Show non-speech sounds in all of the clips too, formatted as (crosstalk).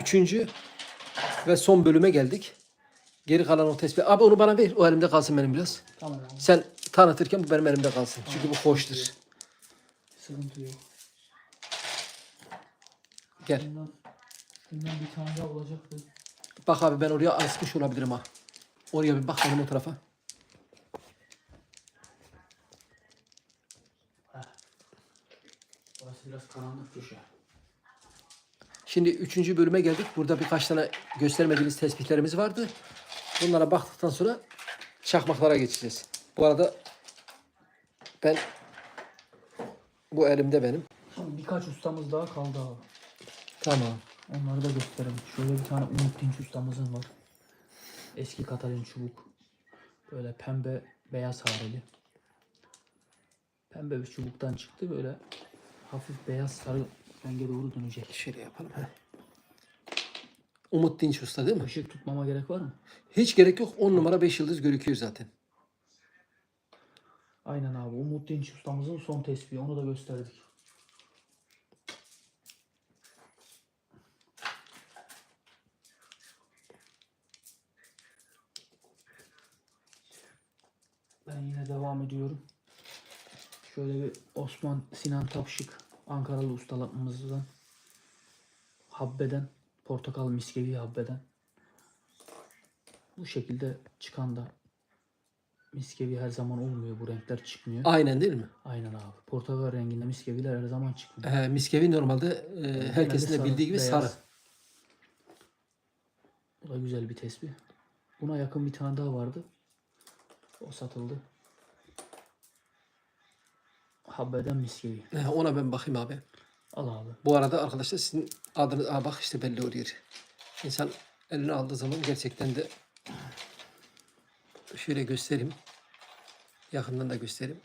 Üçüncü ve son bölüme geldik. Geri kalan o tespih. Abi onu bana ver. O elimde kalsın benim biraz. Tamam abi. Sen tanıtırken bu benim elimde kalsın. Çünkü bu hoştur. Sıkıntı yok. Gel. Bundan, bundan bir tane daha olacaktı. Bak abi ben oraya asmış olabilirim ha. Oraya bir bak benim o tarafa. Orası biraz karanlık köşe. Şimdi üçüncü bölüme geldik. Burada birkaç tane göstermediğimiz tespitlerimiz vardı. Bunlara baktıktan sonra çakmaklara geçeceğiz. Bu arada ben bu elimde benim. Şimdi birkaç ustamız daha kaldı abi. Tamam. Onları da gösterelim. Şöyle bir tane Umut Dinç ustamızın var. Eski Katalin çubuk. Böyle pembe beyaz hareli. Pembe bir çubuktan çıktı böyle hafif beyaz sarı renge doğru dönecek. Şöyle yapalım. He. Umut Dinç Usta değil mi? Işık tutmama gerek var mı? Hiç gerek yok. 10 numara 5 yıldız gözüküyor zaten. Aynen abi. Umut Dinç ustamızın son tespihi. Onu da gösterdik. Ben yine devam ediyorum. Şöyle bir Osman Sinan Tapşık Ankaralı ustalarımızdan Habbe'den portakal miskevi Habbe'den bu şekilde çıkan da miskevi her zaman olmuyor. Bu renkler çıkmıyor. Aynen değil mi? Aynen abi. Portakal renginde miskeviler her zaman çıkmıyor. Ee, miskevi normalde e, herkesin de bildiği gibi beyaz. sarı. Bu da güzel bir tespih. Buna yakın bir tane daha vardı. O satıldı. Habbeden miskevi. Ee, ona ben bakayım abi. Al abi. Bu arada arkadaşlar sizin adınız Aa, bak işte belli oluyor. İnsan eline aldığı zaman gerçekten de şöyle göstereyim. Yakından da göstereyim.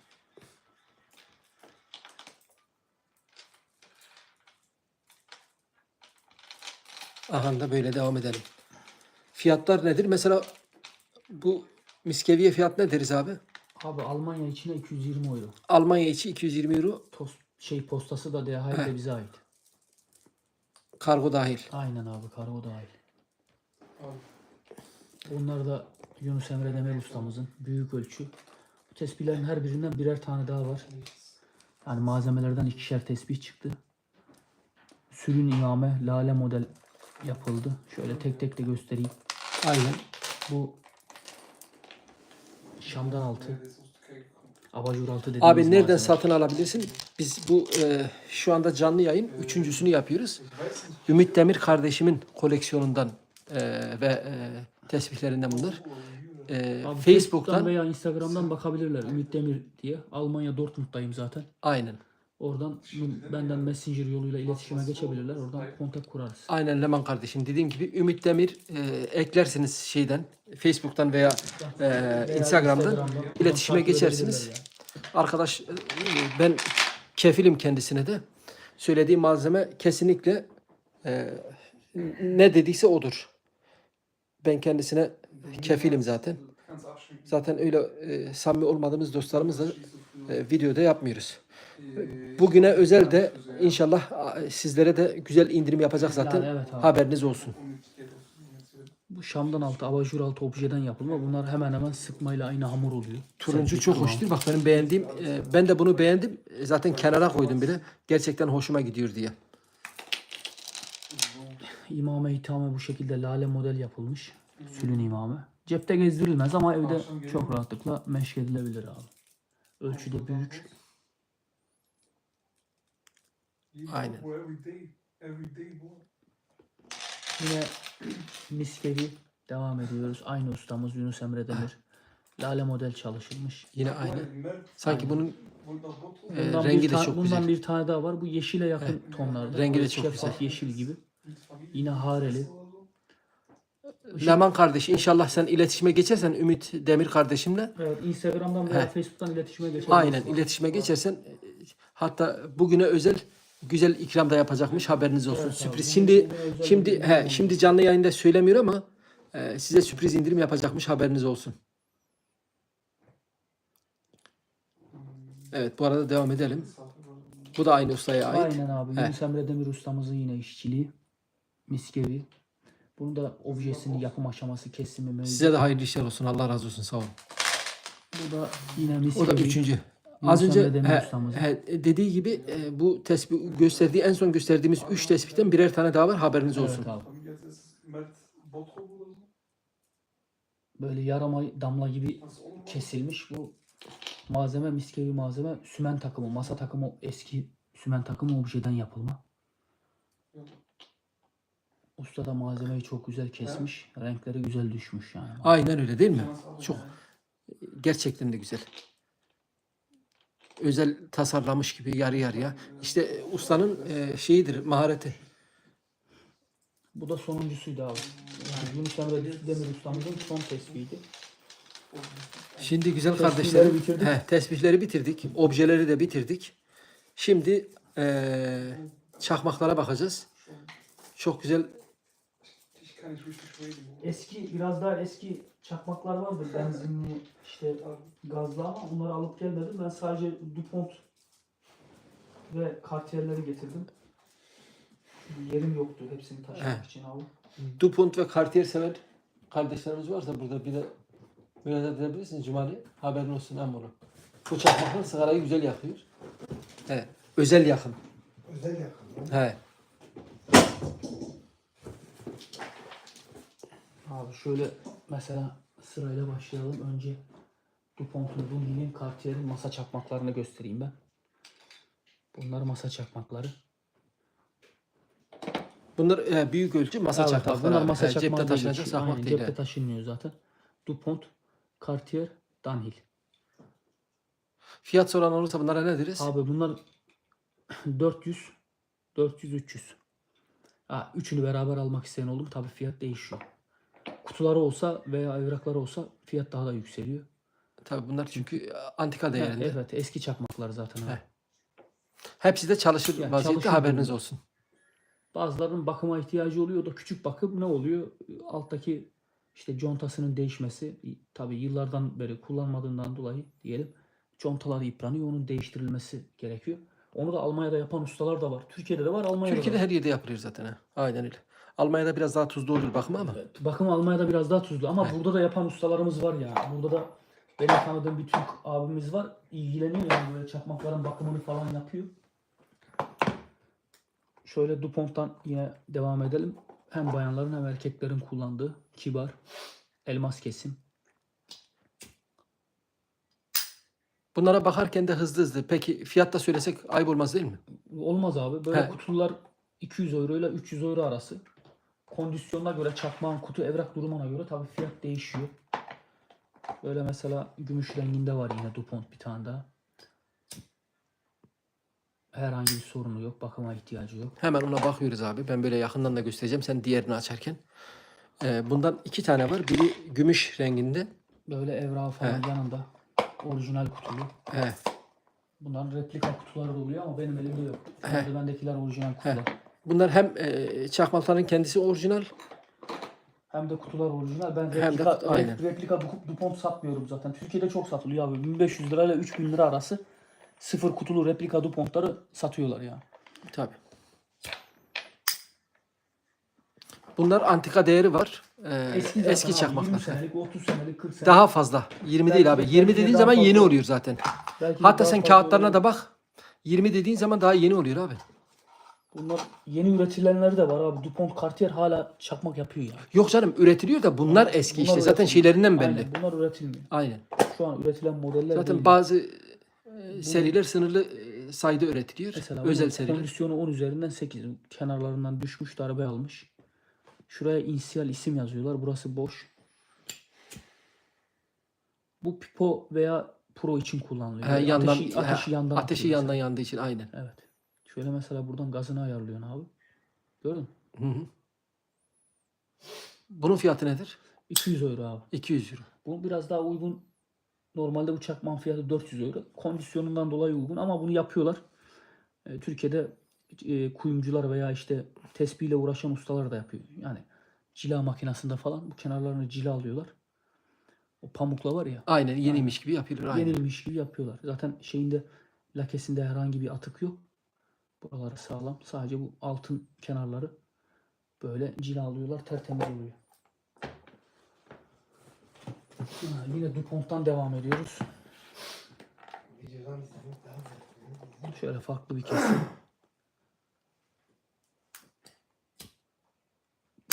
Aha da böyle devam edelim. Fiyatlar nedir? Mesela bu miskeviye fiyat ne deriz abi? Abi Almanya içine 220 euro. Almanya içi 220 euro Tost, şey postası da DHL de bize ait. kargo dahil. Aynen abi kargo dahil. Bunlar da Yunus Emre Demir ustamızın büyük ölçü. Bu tespihlerin her birinden birer tane daha var. Yani malzemelerden ikişer tesbih çıktı. Sürün imame lale model yapıldı. Şöyle tek tek de göstereyim. Aynen. Bu Şam'dan altı. Abajur altı dediğimiz Abi nereden malzeme. satın alabilirsin? Biz bu e, şu anda canlı yayın üçüncüsünü yapıyoruz. Ümit Demir kardeşimin koleksiyonundan e, ve e, tespihlerinden bunlar. E, Abi Facebook'tan veya Instagram'dan bakabilirler. Ümit Demir diye. Almanya Dortmund'dayım zaten. aynen. Oradan benden Messenger yoluyla iletişime geçebilirler. Oradan kontak kurarız. Aynen Leman kardeşim dediğim gibi Ümit Demir e, eklersiniz şeyden Facebook'tan veya e, Instagram'dan Instagram'dan iletişime geçersiniz. edebilirler Arkadaş e, ben kefilim kendisine de. Söylediği malzeme kesinlikle e, ne dediyse odur. Ben kendisine kefilim zaten. Zaten öyle e, samimi olmadığımız dostlarımızla e, videoda yapmıyoruz. Bugüne özel de inşallah sizlere de güzel indirim yapacak zaten. Yani evet abi. Haberiniz olsun. Bu Şam'dan altı, abajur altı objeden yapılma. Bunlar hemen hemen sıkmayla aynı hamur oluyor. Turuncu çok hoş değil. Bak benim beğendiğim, e, ben de bunu beğendim. E, Zaten kenara koydum bile. Gerçekten hoşuma gidiyor diye. İmame hitame bu şekilde lale model yapılmış. Sülün imame. Cepte gezdirilmez ama evde çok rahatlıkla meşk edilebilir abi. Ölçüde büyük. Aynen. Yine (clears throat) miskevi devam ediyoruz. Aynı ustamız Yunus Emre Demir. Lale model çalışılmış. Yine aynı. Sanki bunun e, Bundan, rengi bir, de ta- çok bundan güzel. bir tane daha var. Bu yeşile yakın tonlarda. rengi de Böyle çok şeffaf yeşil gibi. Yine hareli. Leman kardeş inşallah sen iletişime geçersen Ümit Demir kardeşimle Evet Instagram'dan veya He. Facebook'tan iletişime geçebiliriz. aynen iletişime geçersen e, hatta bugüne özel güzel ikram da yapacakmış haberiniz olsun. Sürpriz. Şimdi şimdi he şimdi canlı yayında söylemiyor ama e, size sürpriz indirim yapacakmış haberiniz olsun. Evet bu arada devam edelim. Bu da aynı ustaya ait. Aynen abi. He. Yunus Emre Demir ustamızın yine işçiliği. miskevi. Bunun da objesini yapım aşaması kesimi. Size de hayırlı işler olsun. Allah razı olsun. Sağ olun. Bu da yine miskevi. O da üçüncü. Az önce he, he, dediği gibi e, bu tespih gösterdiği en son gösterdiğimiz üç tespihten birer tane daha var. Haberiniz olsun. Evet abi. Böyle yarama damla gibi kesilmiş. Bu malzeme miskevi malzeme sümen takımı, masa takımı eski sümen takımı objeden yapılma. Usta da malzemeyi çok güzel kesmiş. Renkleri güzel düşmüş yani. Aynen öyle değil mi? Çok gerçekten de güzel. Özel tasarlamış gibi yarı yarıya. İşte e, ustanın e, şeyidir, mahareti. Bu da sonuncusuydu abi. Yani Yunus Emre Demir ustamızın son tespihiydi. Şimdi güzel Tesbihleri kardeşlerim, bitirdik. he, tesbihleri bitirdik, objeleri de bitirdik. Şimdi eee, çakmaklara bakacağız. Çok güzel. Kann nicht richtig reden. Eski biraz daha eski çakmaklar vardı benzinli işte gazlı ama onları alıp gelmedim. Ben sadece DuPont ve Cartier'leri getirdim. Çünkü yerim yoktu hepsini taşımak He. için abi. Dupont ve Cartier sever kardeşlerimiz varsa burada bir de müracaat edebilirsiniz Cumali. Haberin olsun Amolu. Bu çakmaklar sigarayı güzel yakıyor. He, özel yakın. Özel yakın. He. Abi şöyle mesela sırayla başlayalım. Önce DuPont'un, Dunhill'in, Cartier'in masa çakmaklarını göstereyim ben. Bunlar masa çakmakları. Bunlar e, büyük ölçü masa Evet çakmakları. Bunlar abi. masa çakmağı cepte taşınacak çakmak değil. Cepte taşınmıyor zaten. DuPont, Cartier, Dunhill. Fiyat soran olursa bunlara ne deriz? Abi bunlar 400, 400, 300. Ha, üçünü beraber almak isteyen olur mu? Tabii fiyat değişiyor. Kutuları olsa veya evrakları olsa fiyat daha da yükseliyor. Tabii bunlar çünkü antika Ha, değerinde. evet eski çakmaklar zaten. He. Hepsi de çalışır Ya, vaziyette çalışır haberiniz durumda. olsun. Bazılarının bakıma ihtiyacı oluyor da küçük bakım ne oluyor? Alttaki işte contasının değişmesi tabii yıllardan beri kullanmadığından dolayı diyelim contaları yıpranıyor. Onun değiştirilmesi gerekiyor. Onu da Almanya'da yapan ustalar da var. Türkiye'de de var, Almanya'da Türkiye'de var. her yerde yapılıyor zaten. He. Aynen öyle. Almanya'da biraz daha tuzlu olur bakımı ama. Evet, Bakım Almanya'da biraz daha tuzlu ama burada da yapan ustalarımız var yani. Burada da benim tanıdığım bir Türk abimiz var. İlgileniyor yani böyle çakmakların bakımını falan yapıyor. Şöyle DuPont'tan yine devam edelim. Hem bayanların hem erkeklerin kullandığı kibar elmas kesim. Bunlara bakarken de hızlı hızlı. Peki fiyat da söylesek ayıp olmaz değil mi? Olmaz abi. Böyle He. kutular 200 euro ile 300 euro arası. Kondisyonuna göre çakmağın kutu evrak durumuna göre tabii fiyat değişiyor. Böyle mesela gümüş renginde var yine DuPont bir tane daha. Herhangi bir sorunu yok. Bakıma ihtiyacı yok. Hemen ona bakıyoruz abi. Ben böyle yakından da göstereceğim. Sen diğerini açarken. Ee, bundan iki tane var. Biri gümüş renginde. Böyle evrağı falan He. yanında. Orijinal kutulu. He. Bunların replika kutuları da oluyor ama benim elimde yok. He. Şimdi bendekiler orijinal kutular. Bunlar hem e, çakmakların kendisi orijinal. Hem de kutular orijinal. Ben Hem de replika, kutu- aynen. rep- replika Du- DuPont satmıyorum zaten. Türkiye'de çok satılıyor abi. 1500 lira ile 3000 lira arası sıfır kutulu replika DuPont'ları satıyorlar ya. Tabii. Bunlar antika değeri var. Ee, eski, zaten abi, 20 çakmaklar. senelik, 30 senelik, 40 senelik. Daha fazla. 20 değil Belki abi. de- 20 belki de dediğin daha zaman yeni fazla. oluyor zaten. Belki de Hatta daha sen fazla kağıtlarına olur. da bak. 20 dediğin zaman daha yeni oluyor abi. Bunlar yeni üretilenleri de var abi. DuPont Cartier hala çakmak yapıyor ya. Yok canım üretiliyor da bunlar eski Bunlar işte. Zaten üretilmiyor. şeylerinden belli. Aynen, bunlar üretilmiyor. Aynen. Şu an üretilen modeller Zaten değil. bazı e, seriler sınırlı e, sayıda üretiliyor. Mesela Özel bunun seriler. kondisyonu 10 üzerinden 8. Kenarlarından düşmüş darbe almış. Şuraya inisiyal isim yazıyorlar. Burası boş. Bu pipo veya pro için kullanılıyor. He, Böyle yandan, ateşi, ateşi he, yandan ateşi atıyor yandan yandığı için aynen. mesela. Evet. Şöyle mesela buradan gazını ayarlıyorsun abi. Gördün mü? Hı hı. Bunun fiyatı nedir? 200 euro abi. 200 euro. Bu biraz daha uygun. Normalde bu çakmağın fiyatı 400 euro. Kondisyonundan dolayı uygun ama bunu yapıyorlar. E, Türkiye'de e, kuyumcular veya işte tespihle uğraşan ustalar da yapıyor. Yani cila makinesinde falan bu kenarlarını cila alıyorlar. O pamukla var ya Aynen yeniymiş gibi yapıyorlar. Aynen. yenilmiş gibi yapıyorlar. Zaten şeyinde lakesinde herhangi bir atık yok. Buraları sağlam. Sadece bu altın kenarları Böyle cilalıyorlar tertemiz oluyor. Ha, yine Dupont'tan devam ediyoruz. Şöyle farklı bir kesim.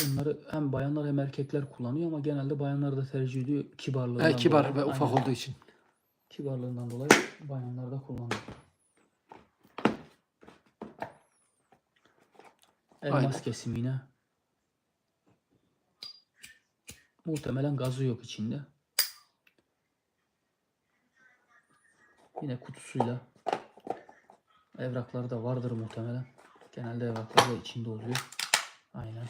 Bunları hem bayanlar hem erkekler kullanıyor ama genelde bayanlar da tercih ediyor kibarlığından He, kibar dolayı. ve ufak Aynen. olduğu için. Kibarlığından dolayı bayanlar da kullanıyor. Elmas Aynen. kesimi yine. Muhtemelen gazı yok içinde. Yine kutusuyla. Evrakları da vardır muhtemelen. Genelde evraklar da içinde oluyor. Aynen.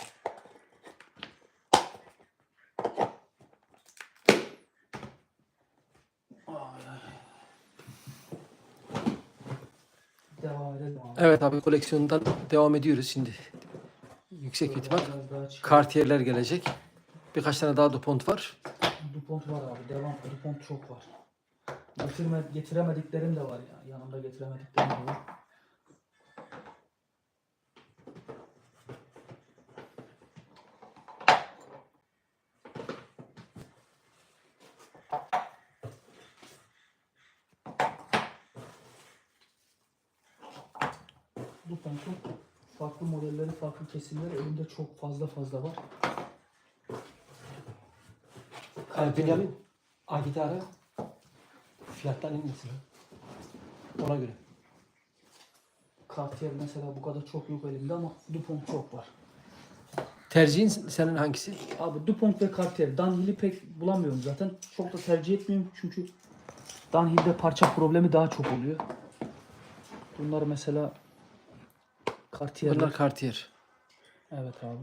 Evet abi koleksiyondan devam ediyoruz şimdi. Yüksek ihtimal Cartier'ler gelecek. Birkaç tane daha Dupont var. Dupont var abi. Devam. Dupont çok var. Getirme, getiremediklerim de var ya. Yanımda getiremediklerim de var. Dupont'un farklı modelleri, farklı kesimleri elimde çok fazla fazla var. Benjamin, Agit'i ara. Fiyattan inmesin. Ona göre. Cartier mesela bu kadar çok yok elimde ama Dupont çok var. Tercihin senin hangisi? Abi Dupont ve Cartier. Dunhill'i pek bulamıyorum zaten. Çok da tercih etmiyorum çünkü Dunhill'de parça problemi daha çok oluyor. Bunlar mesela Cartier'ler. Bunlar Cartier. Evet abi.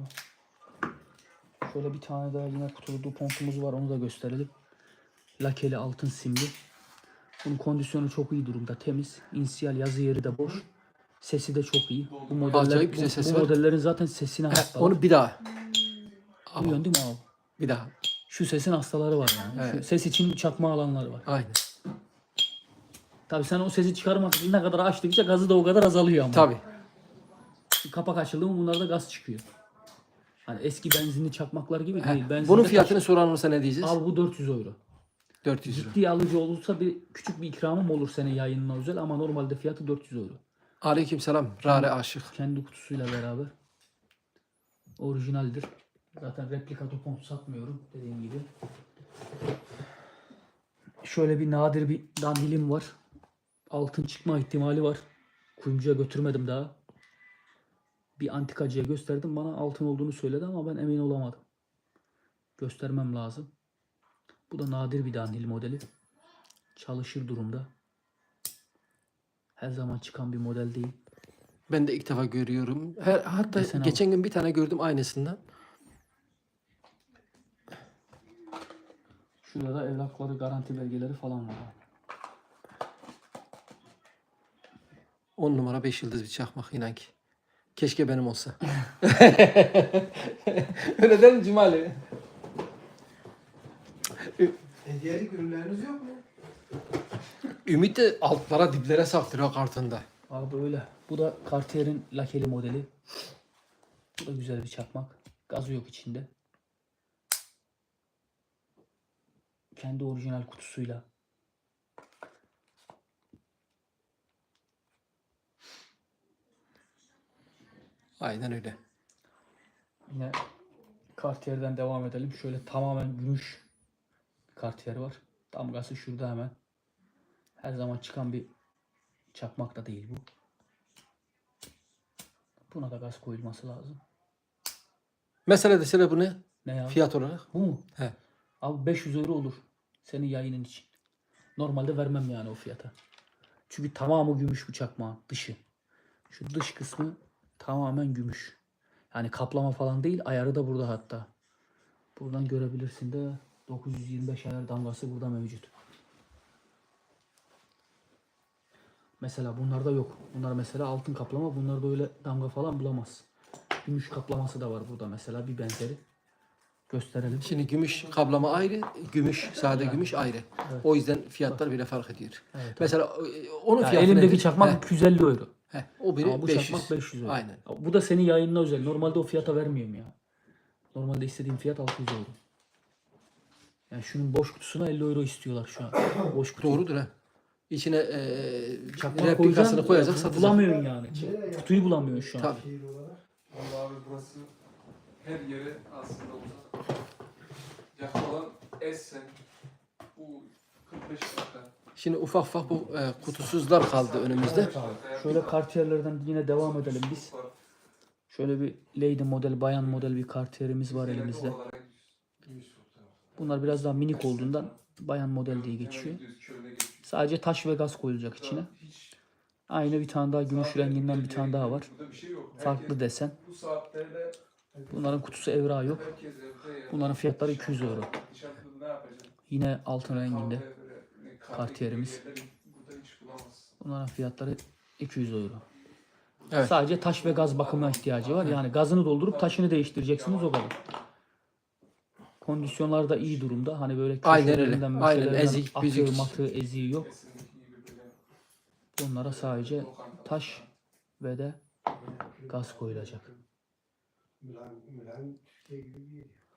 Şöyle bir tane daha yine kutulu Dupont'umuz var onu da gösterelim. Lakeli altın simli. Bunun kondisyonu çok iyi durumda. Temiz. İnsiyal yazı yeri de boş. Sesi de çok iyi. Bu modeller, Acayip güzel bu, sesi bu var. modellerin zaten sesine hastalar. Onu bir daha. Duyuyorsun değil mi abi? Bir daha. Şu sesin hastaları var yani. Şu Evet. ses için çakma alanları var. Aynen. Tabii sen o sesi çıkarmak için ne kadar açtıkça gazı da o kadar azalıyor ama. Tabii. Kapak açıldı mı bunlarda gaz çıkıyor. Hani eski benzinli çakmaklar gibi değil. Benzinde Bunun fiyatını soran olursa ne diyeceğiz? Abi bu 400 euro. 400 lira. Ciddi alıcı olursa bir küçük bir ikramım olur senin yayınına özel ama normalde fiyatı 400 euro. Aleyküm selam. Rare aşık. Kendi kutusuyla beraber. Orijinaldir. Zaten replika Dupont satmıyorum dediğim gibi. Şöyle bir nadir bir dandilim var. Altın çıkma ihtimali var. Kuyumcuya götürmedim daha. Bir antikacıya gösterdim. Bana altın olduğunu söyledi ama ben emin olamadım. Göstermem lazım. Bu da nadir bir dandil modeli. Çalışır durumda. Her zaman çıkan bir model değil. Ben de ilk defa görüyorum. Her, hatta Desene geçen gün bir tane gördüm aynısından. Şurada da evrakları, garanti belgeleri falan var. abi. 10 numara 5 yıldız bir çakmak inan ki. Keşke benim olsa. (laughs) Öyle değil mi Cumali? Hediyelik ürünleriniz yok mu? Ümit de altlara diplere saktırıyor kartında. Abi öyle. Bu da Cartier'in lakeli modeli. Bu da güzel bir çakmak. Gazı yok içinde. Kendi orijinal kutusuyla. Aynen öyle. Yine Cartier'den devam edelim. Şöyle tamamen gümüş bir Cartier var. Damgası şurada hemen. Her zaman çıkan bir çakmak da değil bu. Buna da gaz koyulması lazım. Mesela desene bu ne? Ne ya? Fiyat olarak. Bu mu? He. Abi 500 euro olur. Senin yayının için. Normalde vermem yani o fiyata. Çünkü tamamı gümüş bu çakmağın dışı. Şu dış kısmı tamamen gümüş. Yani kaplama falan değil ayarı da burada hatta. Buradan görebilirsin de 925 ayar damgası burada mevcut. Mesela bunlarda yok. Bunlar mesela altın kaplama. Bunlarda öyle damga falan bulamaz. Gümüş kaplaması da var burada mesela bir benzeri. Gösterelim. Şimdi gümüş kaplama ayrı, gümüş sade gümüş ayrı. O yüzden fiyatlar bile fark ediyor. Evet, Mesela e, onun Ya fiyatı elimdeki nedir? çakmak He, 250 euro. Heh, o biri Ama bu 500. çakmak 500 euro. Aynen. Bu da senin yayınına özel. Normalde o fiyata vermiyorum ya. Normalde istediğim fiyat 600 euro. Yani şunun boş kutusuna 50 euro istiyorlar şu an. (coughs) Boş kutu. Doğrudur ha. İçine e, Çakmak replikasını koyacaksın, koyacak satacak. Bulamıyorsun yani. Kutuyu bulamıyorsun şu an. Tabii. Şehir olarak. Vallahi abi burası her yere aslında uzak. Yakın olan Essen bu 45 dakika. Şimdi ufak ufak bu e, kutusuzlar kaldı önümüzde. Şöyle kartiyerlerden yine devam edelim biz. Şöyle bir lady model, bayan model bir kartiyerimiz var elimizde. Bunlar biraz daha minik olduğundan bayan model diye geçiyor. Sadece taş ve gaz koyulacak içine. Aynı bir tane daha gümüş renginden bir tane daha var. Farklı desen. Bunların kutusu evrağı yok. Bunların fiyatları 200 euro. Yine altın renginde. Kahve böyle, ne kahve Kartiyerimiz. Bunların fiyatları 200 euro. Evet. Sadece taş ve gaz bakımına ihtiyacı var. Yani gazını doldurup taşını değiştireceksiniz o kadar. Kondisyonlar da iyi durumda. Hani böyle Aynen öyle. köşelerinden, Aynen. möşelerinden Ezik, akıyor, büzük. matı, eziği yok. Bunlara sadece taş ve de gaz koyulacak.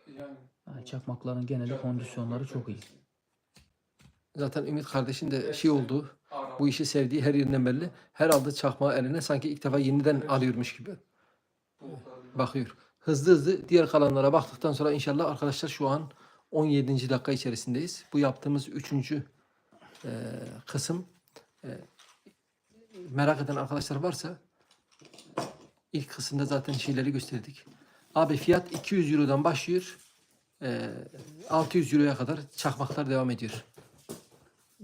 Yer. Yani çakmakların geneli kondisyonları çok iyi. Zaten Ümit kardeşin de şey oldu. Bu işi sevdiği her yerinden belli. Her aldığı çakmağı eline sanki ilk defa yeniden alıyormuş gibi bakıyor. Hızlı hızlı diğer kalanlara baktıktan sonra inşallah arkadaşlar şu an 17. dakika içerisindeyiz. Bu yaptığımız 3. kısım e, merak eden arkadaşlar varsa ilk kısımda zaten şeyleri gösterdik. Abi fiyat 200 Euro'dan başlıyor. E, 600 Euro'ya kadar çakmaklar devam ediyor.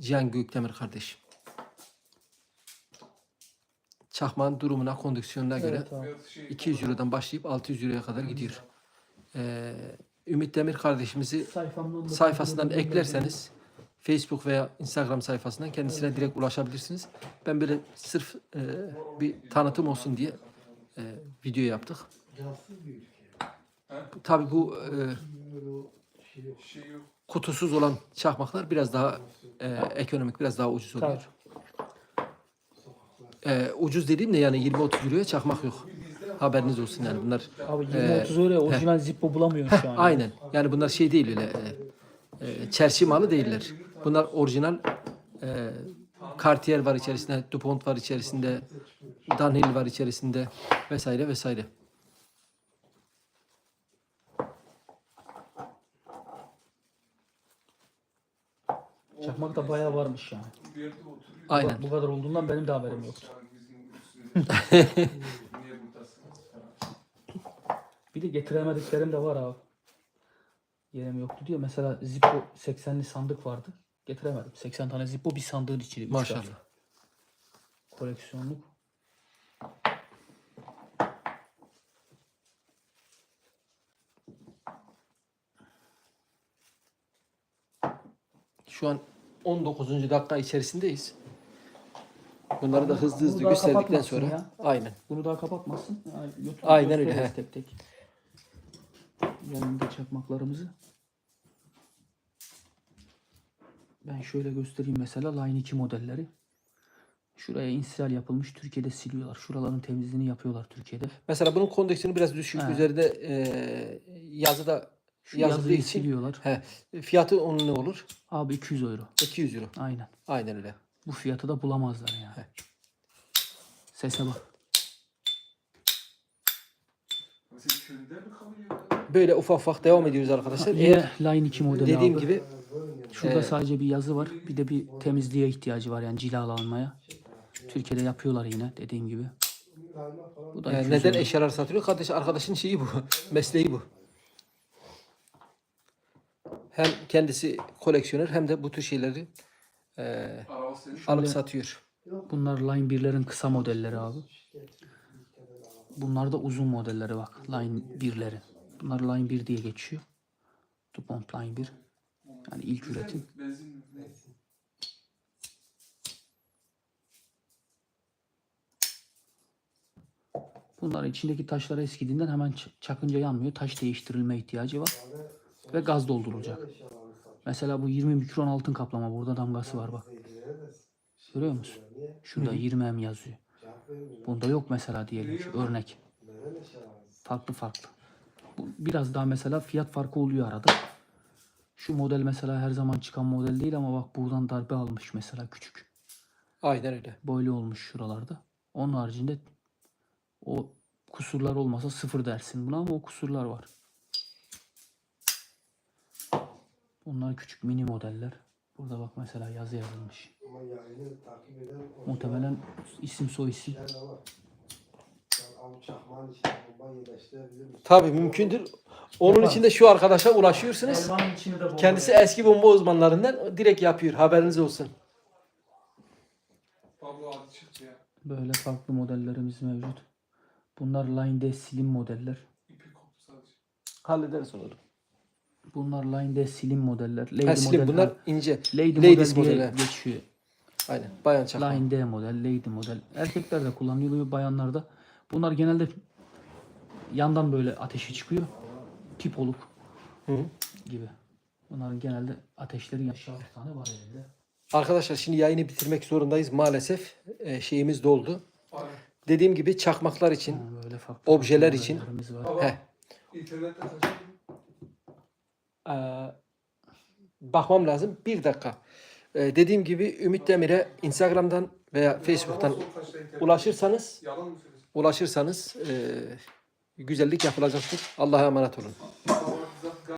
Cihan Gökdemir kardeş. Çakmağın durumuna, kondisyonuna göre Evet biraz şey, 200 Euro'dan başlayıp 600 Euro'ya kadar gidiyor. Ee, Ümit Demir kardeşimizi Sayfamdan da sayfasından eklerseniz Facebook veya Instagram sayfasından kendisine direkt ulaşabilirsiniz. Ben böyle sırf e, bir tanıtım olsun diye e, video yaptık. Cansız bir ülke. Tabii bu e, şey yok. Kutusuz olan çakmaklar biraz daha e, ekonomik, biraz daha ucuz oluyor. E, ucuz dediğim de yani 20-30 Euro'ya çakmak yok. Haberiniz olsun yani bunlar. Abi 20-30 euroya orijinal Zippo bulamıyorsun şu an. Aynen. Yani bunlar şey değil öyle. E, e, çerçi malı değiller. Bunlar orijinal e, Cartier var içerisinde, DuPont var içerisinde, Dunhill var içerisinde vesaire vesaire. Çakmak da bayağı varmış yani. Aynen. Bu kadar olduğundan benim de haberim yoktu. (laughs) Bir de getiremediklerim de var abi. Yerim yoktu diyor. Mesela Zippo 80'li sandık vardı. Getiremedim. 80 tane Zippo bir sandığın içinde. üç Maşallah. Koleksiyonluk. Şu an 19. dakika içerisindeyiz. Bunları da hızlı hızlı gösterdikten sonra. ya. Aynen. Bunu daha kapatmasın. Yani YouTube Aynen öyle, he. Tek tek. Yanında çakmaklarımızı. Ben şöyle göstereyim mesela Line 2 modelleri. Şuraya insial yapılmış. Türkiye'de siliyorlar. Şuraların temizliğini yapıyorlar Türkiye'de. Mesela bunun kondisyonu biraz düşük. He. Üzerinde e, yazıda Şu yazdığı yazıyı için siliyorlar. he, fiyatı onun ne olur? Abi 200 euro. 200 euro. Aynen. Aynen öyle. Bu fiyatı da bulamazlar yani. He. Sese bak. Böyle ufak ufak devam ediyoruz arkadaşlar. Eğer Yine Line 2 modeli dediğim abi. gibi Şurada Ee, sadece bir yazı var. Bir de bir temizliğe ihtiyacı var yani cilalanmaya. Türkiye'de yapıyorlar yine dediğim gibi. Bu da e, 200 neden eşyalar satılıyor? Kardeş arkadaşın şeyi bu. (laughs) Mesleği bu. Hem kendisi koleksiyoner hem de bu tür şeyleri e, alıp satıyor. Bunlar Line 1'lerin kısa modelleri abi. Bunlar da uzun modelleri bak. Line 1'lerin. Bunlar Line 1 diye geçiyor. DuPont Line 1. Yani ilk üretim. Bunların içindeki taşlar eskidiğinden hemen çakınca yanmıyor. Taş değiştirilme ihtiyacı var. Ve gaz doldurulacak. Mesela bu 20 mikron altın kaplama. Burada damgası var bak. Görüyor musun? Şurada 20M yazıyor. Bunda yok mesela diyelim ki örnek. Farklı farklı. Bu biraz daha mesela fiyat farkı oluyor arada. Şu model mesela her zaman çıkan model değil ama bak buradan darbe almış mesela küçük. Aynen öyle. Böyle olmuş şuralarda. Onun haricinde o kusurlar olmasa sıfır dersin buna ama o kusurlar var. Bunlar küçük mini modeller. Burada bak mesela yazı yazılmış. Ama yayını takip eden Muhtemelen isim soy isim. orijinal şeyler de var. Yani av çakmağın içine bomba yerleştirebilir misin? Tabii mümkündür. Onun için de şu arkadaşa ulaşıyorsunuz. Elvanın içini de bomba Kendisi eski bomba uzmanlarından direkt yapıyor. Haberiniz olsun. Pablo adı çıktı ya. Böyle farklı modellerimiz mevcut. Bunlar Line D slim modeller. İpi koptu sadece. Hallederiz onu. Bunlar Line D slim modeller. Lady Ha, slim, model- bunlar ha, ince. Lady Ladies model diye modeli. geçiyor. Aynen. Bayan çakma. Line D model, Lady model. Erkekler de kullanılıyor, bayanlar da. Bunlar genelde yandan böyle ateşi çıkıyor. Tip oluk Hı gibi. Bunların genelde ateşleri yaşa bir tane var elinde. Arkadaşlar şimdi yayını bitirmek zorundayız. Maalesef e, şeyimiz doldu. Aynen. Dediğim gibi çakmaklar için Ha, Objeler için. modellerimiz var. Baba He. internette kaçar mı? e, bakmam lazım. Bir dakika. E, dediğim gibi Ümit Demir'e Instagram'dan veya Facebook'tan ulaşırsanız ulaşırsanız e, güzellik yapılacaktır. Allah'a emanet olun.